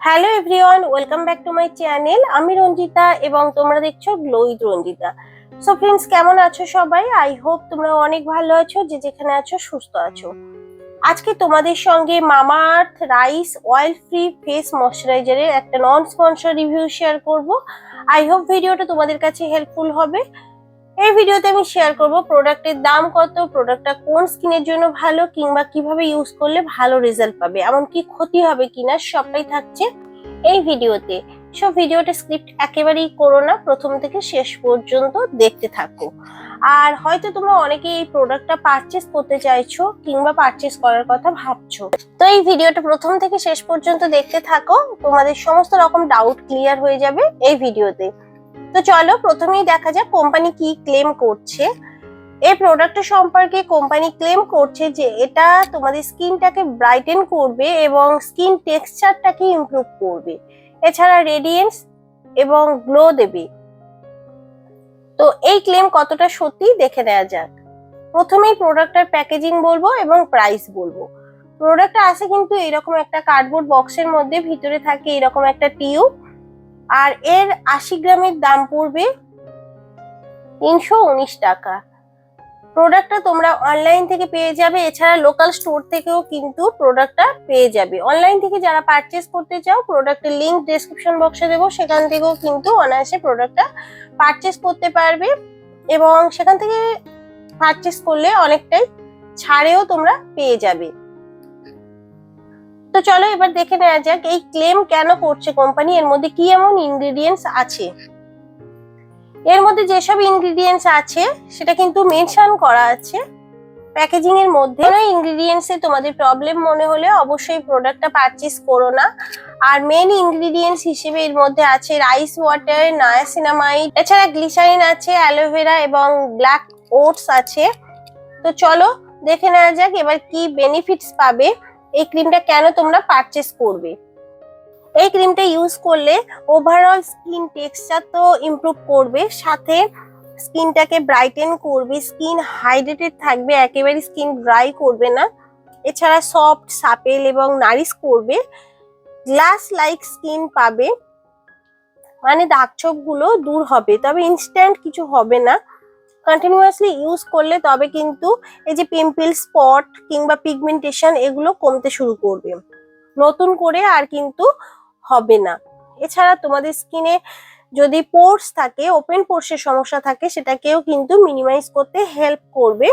Hello everyone welcome back to my channel আমি রঞ্জিতা এবং তোমরা দেখছ glow with Ranjita. So friends কেমন আছো সবাই? আই হোপ তোমরা অনেক ভালো আছো, যে যেখানে আছো, সুস্থ আছো। আজকে তোমাদের সঙ্গে Mamaearth rice oil free face ময়শ্চারাইজারের একটা নন স্পন্সর রিভিউ শেয়ার করব আই হোপ ভিডিওটা তোমাদের কাছে হেল্পফুল হবে। এই ভিডিওতে আমি শেয়ার করব প্রোডাক্টের দাম কত প্রোডাক্টটা কোন স্কিনের জন্য ভালো কিংবা কীভাবে ইউজ করলে ভালো রেজাল্ট পাবে এমনকি ক্ষতি হবে কিনা সবটাই থাকছে এই ভিডিওতে। সব ভিডিওটা স্ক্রিপ্ট একেবারেই করো না, প্রথম থেকে শেষ পর্যন্ত দেখতে থাকো। আর হয়তো তোমরা অনেকে এই প্রোডাক্টটা পারচেস করতে চাইছো কিংবা পারচেস করার কথা ভাবছ। তো এই ভিডিওটা প্রথম থেকে শেষ পর্যন্ত দেখতে থাকো, তোমাদের সমস্ত রকম ডাউট ক্লিয়ার হয়ে যাবে এই ভিডিওতে। তো চলো প্রথমেই দেখা যাক কোম্পানি কি ক্লেম করছে। এই প্রোডাক্টের সম্পর্কে কোম্পানি ক্লেম করছে যে এটা তোমাদের স্কিনটাকে ব্রাইটেন করবে এবং স্কিন টেক্সচারটাকে ইমপ্রুভ করবে। এছাড়া রেডিয়েন্স এবং গ্লো দেবে। তো এই ক্লেম কতটা সত্যি দেখে নেওয়া যাক। প্রথমেই প্রোডাক্টের প্যাকেজিং বলব এবং প্রাইস বলব। প্রোডাক্টটা আছে কিন্তু এরকম একটা কার্ডবোর্ড বক্সের মধ্যে, ভিতরে থাকে এরকম একটা টিউব আর এর আশি গ্রামের দাম পড়বে তিনশো উনিশ টাকা। প্রোডাক্টটা তোমরা অনলাইন থেকে পেয়ে যাবে, এছাড়া লোকাল স্টোর থেকেও কিন্তু প্রোডাক্টটা পেয়ে যাবে। অনলাইন থেকে যারা পারচেস করতে চাও প্রোডাক্টের লিঙ্ক ডেসক্রিপশন বক্সে দেবো, সেখান থেকেও কিন্তু অনায়াসে প্রোডাক্টটা পারচেস করতে পারবে এবং সেখান থেকে পারচেস করলে অনেকটাই ছাড়েও তোমরা পেয়ে যাবে। তো চলো এবার দেখে নেওয়া যাক, এই ক্লেম কেন করছে কোম্পানি এর মধ্যে কি এমন ইনগ্রিডিয়েন্টস আছে? এর মধ্যে যেসব ইনগ্রিডিয়েন্টস আছে, সেটা কিন্তু মেনশন করা আছে। প্যাকেজিং এর মধ্যে ইনগ্রেডিয়েন্টস এ তোমাদের প্রবলেম মনে হলে অবশ্যই প্রোডাক্টটা পারচেস করো না। আর মেন ইনগ্রিডিয়েন্টস হিসেবে এর মধ্যে আছে রাইস ওয়াটার নায়াসিনামাইড এছাড়া গ্লিসারিন আছে অ্যালোভেরা এবং ব্ল্যাক ওটস আছে। তো চলো দেখে নেওয়া যাক এবার কি বেনিফিটস পাবে। এই ক্রিমটা কেন তোমরা পারচেস করবে? এই ক্রিমটা ইউজ করলে ওভারঅল স্কিন টেক্সচার তো ইমপ্রুভ করবে, সাথে স্কিনটাকে ব্রাইটেন করবে স্কিন হাইড্রেটেড থাকবে, একেবারে স্কিন ড্রাই করবে না। এছাড়া সফট সাপেল এবং নারিশ করবে। গ্লাস লাইক স্কিন পাবে। মানে দাগছোপগুলো দূর হবে, তবে ইনস্ট্যান্ট কিছু হবে না। কন্টিনিউয়াসলি ইউজ করলে তবে কিন্তু এই যে পিম্পল স্পট কিংবা পিগমেন্টেশন এগুলো কমতে শুরু করবে। নতুন করে আর কিন্তু হবে না। এছাড়া তোমাদের স্কিনে যদি পোর্স থাকে ওপেন পোর্সের সমস্যা থাকে, সেটাকেও কিন্তু মিনিমাইজ করতে হেল্প করবে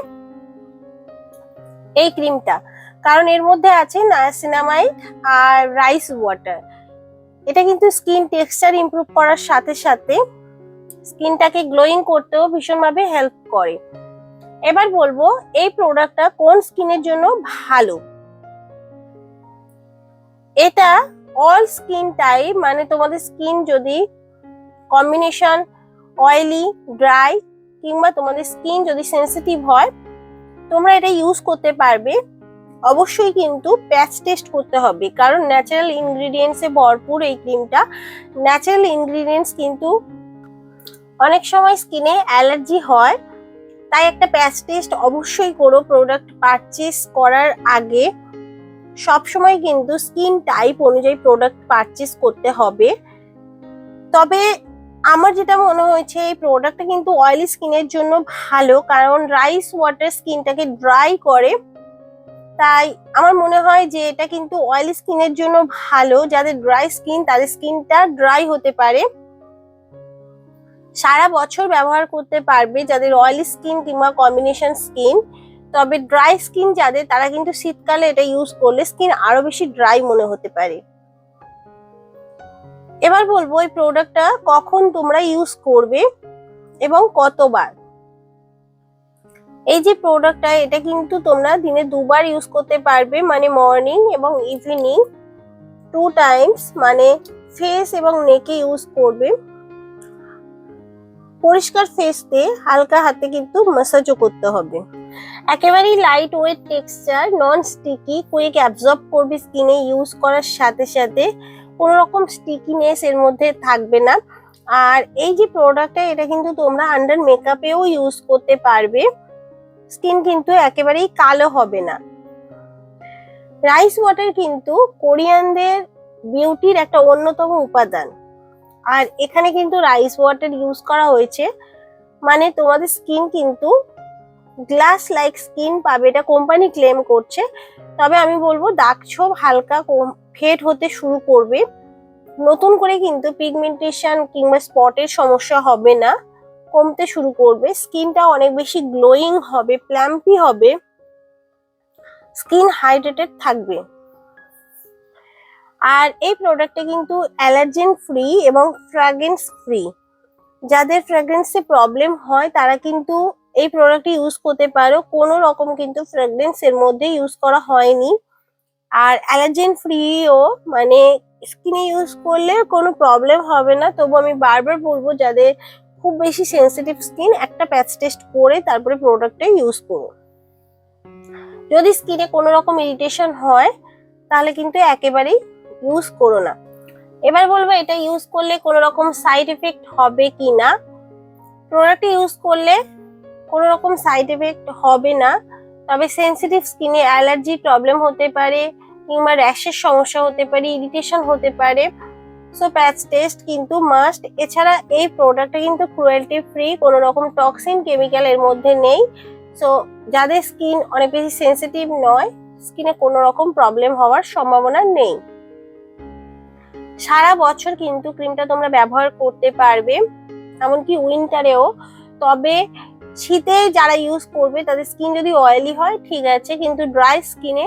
এই ক্রিমটা কারণ এর মধ্যে আছে নায়াসিনামাইড আর রাইস ওয়াটার এটা কিন্তু স্কিন টেক্সচার ইমপ্রুভ করার সাথে সাথে স্কিনটাকে গ্লোয়িং করতেও ভীষণভাবে হেল্প করে। এবার বলব, এই প্রোডাক্টটা কোন স্কিনের জন্য ভালো? এটা অল স্কিন টাইপ মানে তোমাদের স্কিন যদি কম্বিনেশন অয়েলি ড্রাই কিংবা তোমাদের স্কিন যদি সেন্সিটিভ হয়, তোমরা এটা ইউজ করতে পারবে। অবশ্যই কিন্তু প্যাচ টেস্ট করতে হবে, কারণ ন্যাচারাল ইনগ্রিডিয়েন্টসে ভরপুর এই ক্রিমটা ন্যাচারাল ইনগ্রিডিয়েন্টস কিন্তু অনেক সময় স্কিনে অ্যালার্জি হয়, তাই একটা প্যাচ টেস্ট অবশ্যই করো প্রোডাক্ট পারচেস করার আগে। সব সময় কিন্তু স্কিন টাইপ অনুযায়ী প্রোডাক্ট পারচেস করতে হবে। তবে আমার যেটা মনে হয়েছে, এই প্রোডাক্টটা কিন্তু অয়েলি স্কিনের জন্য ভালো, কারণ রাইস ওয়াটার স্কিনটাকে ড্রাই করে। তাই আমার মনে হয় যে এটা কিন্তু অয়েলি স্কিনের জন্য ভালো, যাদের ড্রাই স্কিন তাদের স্কিনটা ড্রাই হতে পারে। সারা বছর ব্যবহার করতে পারবে যাদের অয়েলি স্কিন কিংবা কম্বিনেশন স্কিন তবে ড্রাই স্কিন যাদের, তারা কিন্তু শীতকালে এটা ইউজ করলে স্কিন আরও বেশি ড্রাই মনে হতে পারে। এবার বলব এই প্রোডাক্টটা কখন তোমরা ইউজ করবে এবং কতবার। এই যে প্রোডাক্টটা এটা কিন্তু তোমরা দিনে দুবার ইউজ করতে পারবে মানে মর্নিং এবং ইভিনিং টু টাইমস মানে ফেস এবং নেকে ইউজ করবে। পরিষ্কার ফেসতে হালকা হাতে কিন্তু ম্যাসাজও করতে হবে। একেবারেই lightweight texture non sticky quick absorb করবে স্কিনে ইউজ করার সাথে সাথে কোনো রকম স্টিকিনেস এর মধ্যে থাকবে না। আর এই যে প্রোডাক্টটা এটা কিন্তু তোমরা আন্ডার মেকআপেও ইউজ করতে পারবে। স্কিন কিন্তু একেবারেই কালো হবে না। রাইস ওয়াটার কিন্তু কোরিয়ানদের বিউটির একটা অন্যতম উপাদান। আর এখানে কিন্তু রাইস ওয়াটার ইউজ করা হয়েছে। মানে তোমাদের স্কিন কিন্তু গ্লাস লাইক স্কিন পাবে। এটা কোম্পানি ক্লেম করছে। তবে আমি বলব, দাগ ছোপ হালকা ফেড হতে শুরু করবে। নতুন করে কিন্তু পিগমেন্টেশন কিংবা স্পটের সমস্যা হবে না। কমতে শুরু করবে। স্কিনটা অনেক বেশি গ্লোয়িং হবে প্ল্যাম্পি হবে। স্কিন হাইড্রেটেড থাকবে। আর এই প্রোডাক্টে কিন্তু অ্যালার্জেন ফ্রি এবং ফ্র্যাগ্রেন্স ফ্রি যাদের ফ্র্যাগ্রেন্সে প্রবলেম হয়, তারা কিন্তু এই প্রোডাক্টটি ইউজ করতে পারো। কোনো রকম কিন্তু ফ্র্যাগ্রেন্স এর মধ্যে ইউজ করা হয়নি। আর অ্যালার্জেন ফ্রিও মানে স্কিনে ইউজ করলে কোনো প্রবলেম হবে না। তবু আমি বারবার বলব, যাদের খুব বেশি সেন্সিটিভ স্কিন একটা প্যাচ টেস্ট করে তারপরে প্রোডাক্টটা ইউজ করো যদি স্কিনে কোনো রকম ইরিটেশন হয়, তাহলে কিন্তু একেবারেই ইউজ করো না। এবার বলব এটা ইউজ করলে কোনো রকম সাইড এফেক্ট হবে কি না? প্রোডাক্ট ইউজ করলে কোনো রকম সাইড এফেক্ট হবে না। তবে সেন্সিটিভ স্কিনে অ্যালার্জি প্রবলেম হতে পারে, কিংবা র্যাশের সমস্যা হতে পারে ইরিটেশন হতে পারে। সো প্যাচ টেস্ট কিন্তু মাস্ট এছাড়া এই প্রোডাক্টটা কিন্তু ক্রুয়েলটি ফ্রি কোনো রকম টক্সিন কেমিক্যাল এর মধ্যে নেই। সো যাদের স্কিন অনেক বেশি সেন্সিটিভ নয় স্কিনে কোনো রকম প্রবলেম হওয়ার সম্ভাবনা নেই। সারা বছর কিন্তু ক্রিমটা তোমরা ব্যবহার করতে পারবে, এমনকি উইন্টারেও। তবে শীতে যারা ইউজ করবে, তাদের স্কিন যদি অয়েলি হয়, ঠিক আছে, কিন্তু ড্রাই স্কিনে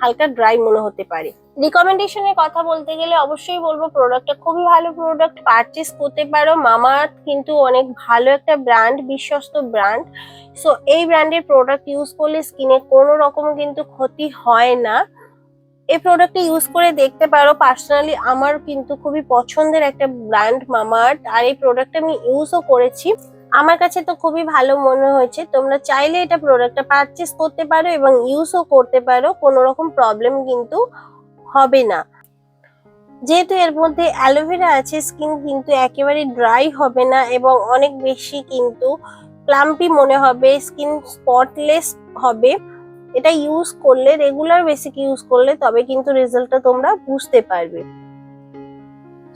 হালকা ড্রাই মনে হতে পারে। রিকমেন্ডেশনের কথা বলতে গেলে অবশ্যই বলব প্রোডাক্টটা খুবই ভালো প্রোডাক্ট পারচেস করতে পারো। মামাআর্থ কিন্তু অনেক ভালো একটা ব্র্যান্ড বিশ্বস্ত ব্র্যান্ড সো এই ব্র্যান্ডের প্রোডাক্ট ইউজ করলে স্কিনে কোনো রকম কিন্তু ক্ষতি হয় না। এই প্রোডাক্টটা ইউজ করে দেখতে পারো। পার্সোনালি আমার কিন্তু খুবই পছন্দের একটা ব্র্যান্ড মামাআর্থ আর এই প্রোডাক্টটা আমি ইউজও করেছি। আমার কাছে তো খুবই ভালো মনে হয়েছে। তোমরা চাইলে এটা প্রোডাক্টটা পারচেস করতে পারো এবং ইউজও করতে পারো। কোনো রকম প্রবলেম কিন্তু হবে না। যেহেতু এর মধ্যে অ্যালোভেরা আছে স্কিন কিন্তু একেবারে ড্রাই হবে না এবং অনেক বেশি কিন্তু ক্লাম্পি মনে হবে স্কিন স্পটলেস হবে। এটা ইউজ করলে রেগুলার বেসিক ইউজ করলে তবে কিন্তু রেজাল্টটা তোমরা বুঝতে পারবে।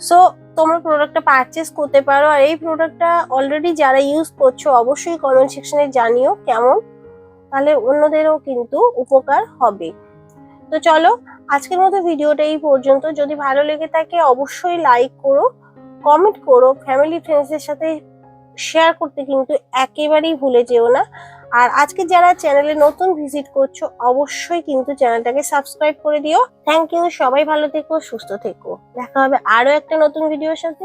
সো তোমরা প্রোডাক্টটা পারচেস করতে পারো আর এই প্রোডাক্টটা অলরেডি যারা ইউজ করছ, অবশ্যই কমেন্ট সেকশনে জানিও কেমন। তাহলে অন্যদেরও কিন্তু উপকার হবে। তো চলো, আজকের মতো ভিডিওটা এই পর্যন্ত। যদি ভালো লেগে থাকে, অবশ্যই লাইক করো কমেন্ট করো ফ্যামিলি ফ্রেন্ডসদের সাথে শেয়ার করতে কিন্তু একেবারেই ভুলে যেও না। আর আজকে যারা চ্যানেলে নতুন ভিজিট করছ, অবশ্যই কিন্তু চ্যানেলটাকে সাবস্ক্রাইব করে দিও। থ্যাংক ইউ সবাই ভালো থেকো, সুস্থ থেকো। দেখা হবে আরও একটা নতুন ভিডিওর সাথে।